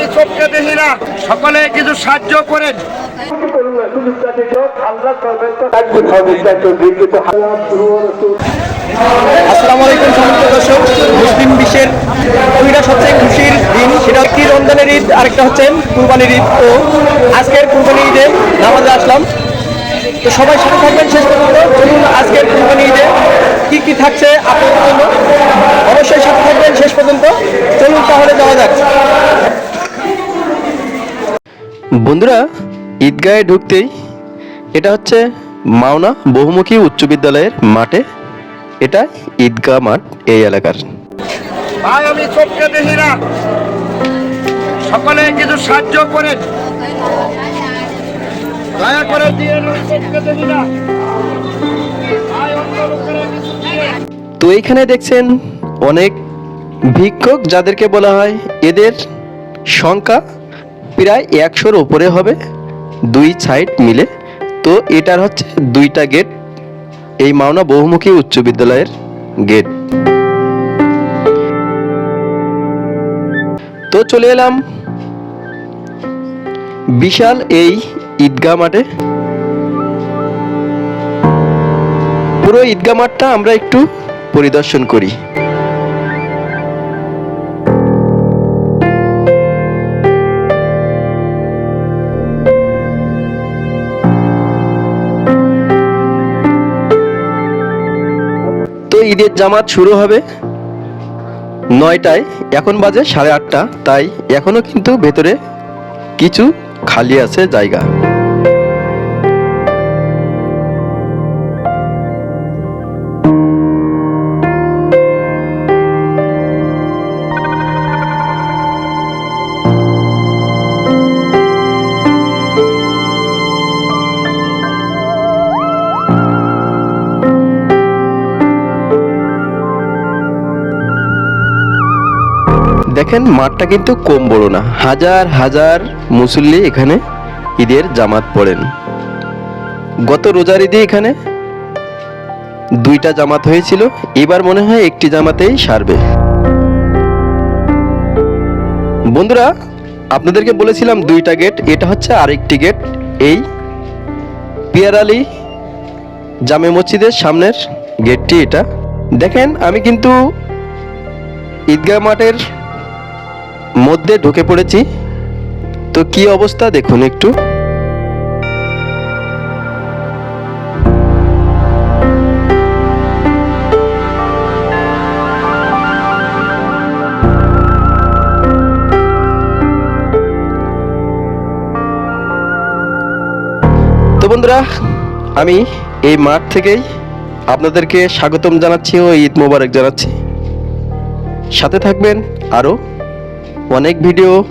আমি চোখকে দেখি না। সকলে কিছু সাহায্য করেন। আসসালামু আলাইকুম সমস্ত দর্শক, মুসলিম বিশ্বের দুইটা সবচেয়ে খুশির দিন, সেটা রমজানের ঈদ, আরেকটা হচ্ছে কুরবানির ঈদ। তো আজকের কুরবানি ঈদে নামাজে আসলাম। তো সবাই সাথে থাকবেন শেষ পর্যন্ত। চলুন আজকের কুরবানি ঈদে কি কি থাকছে আপনাদের জন্য? অবশ্যই সাথে থাকবেন শেষ পর্যন্ত। চলুন তাহলে যাওয়া যাক। বন্ধুরা ঈদগাহে ঢুকতেই এটা হচ্ছে মাওনা বহুমুখী উচ্চ বিদ্যালয়ের মাঠে। এটা ঈদগাহ মাঠ এই এলাকার। ভাই আমি চোখকে দেখি না। সকলে কিছু সাহায্য করেন। দয়া করে দিয়ে চোখকে দেখি না। তো এইখানে দেখছেন অনেক ভিক্ষুক যাদেরকে বলা হয় এদের সংখ্যা প্রায় একশোর উপরে হবে, দুই সাইড মিলে। তো এটার হচ্ছে দুইটা গেট, এই মাওনা বহুমুখী উচ্চ বিদ্যালয়ের গেট। তো চলে এলাম বিশাল এই ঈদগাহ মাঠে। পুরো ঈদগাহ মাঠটা আমরা একটু পরিদর্শন করি। ঈদের জামাত শুরু হবে নয়টায়। এখন বাজে সাড়ে আটটা, তাই এখনও কিন্তু ভেতরে কিছু খালি আছে জায়গা। দেখেন, মাঠটা কিন্তু কম বড় না। হাজার হাজার মুসল্লি এখানে ঈদের জামাত পড়েন। গত রোজার ঈদে এখানে দুইটা জামাত হয়েছিল। এবার মনে হয় একটি জামাতেই সারবে। বন্ধুরা, আপনাদেরকে বলেছিলাম দুইটা গেট, এটা হচ্ছে আরেকটি গেট। এই পিয়ার আলী জামে মসজিদের সামনের গেটটি এটা। দেখেন, আমি কিন্তু ঈদগাহ মাঠের মধ্যে ঢুকে পড়েছি। তো কি অবস্থা দেখুন একটু। তো বন্ধুরা, আমি এই মাঠ থেকেই আপনাদেরকে স্বাগতম জানাচ্ছি ও ঈদ মোবারক জানাচ্ছি। সাথে থাকবেন আরও অনেক ভিডিও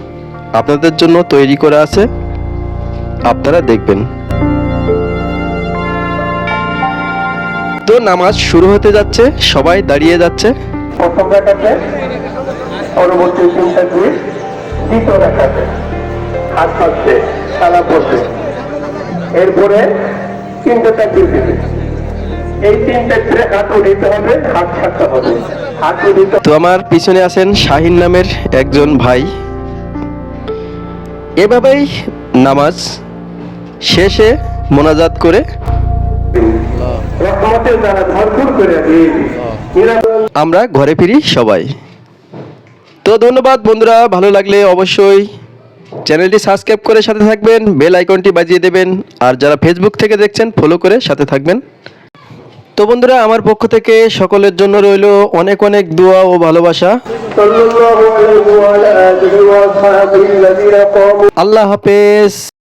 আপনাদের জন্য তৈরি করা আছে। আপনারা দেখবেন। তো নামাজ শুরু হতে যাচ্ছে, সবাই দাঁড়িয়ে যাচ্ছে। হাত এরপরে তিনটে তাকবীর দিবে। তো আমার পিছনে আছেন শাহিন নামের একজন ভাই। এভাবেই নামাজ শেষে মোনাজাত করে আমরা ঘরে ফিরি সবাই। তো ধন্যবাদ বন্ধুরা ভালো লাগলে অবশ্যই চ্যানেলটি সাবস্ক্রাইব করে সাথে থাকবেন বেল আইকনটি বাজিয়ে দেবেন আর যারা ফেসবুক থেকে দেখছেন ফলো করে সাথে থাকবেন। তো বন্ধুরা, আমার পক্ষ থেকে সকলের জন্য রইল অনেক অনেক দোয়া ও ভালোবাসা। আল্লাহ হাফেজ।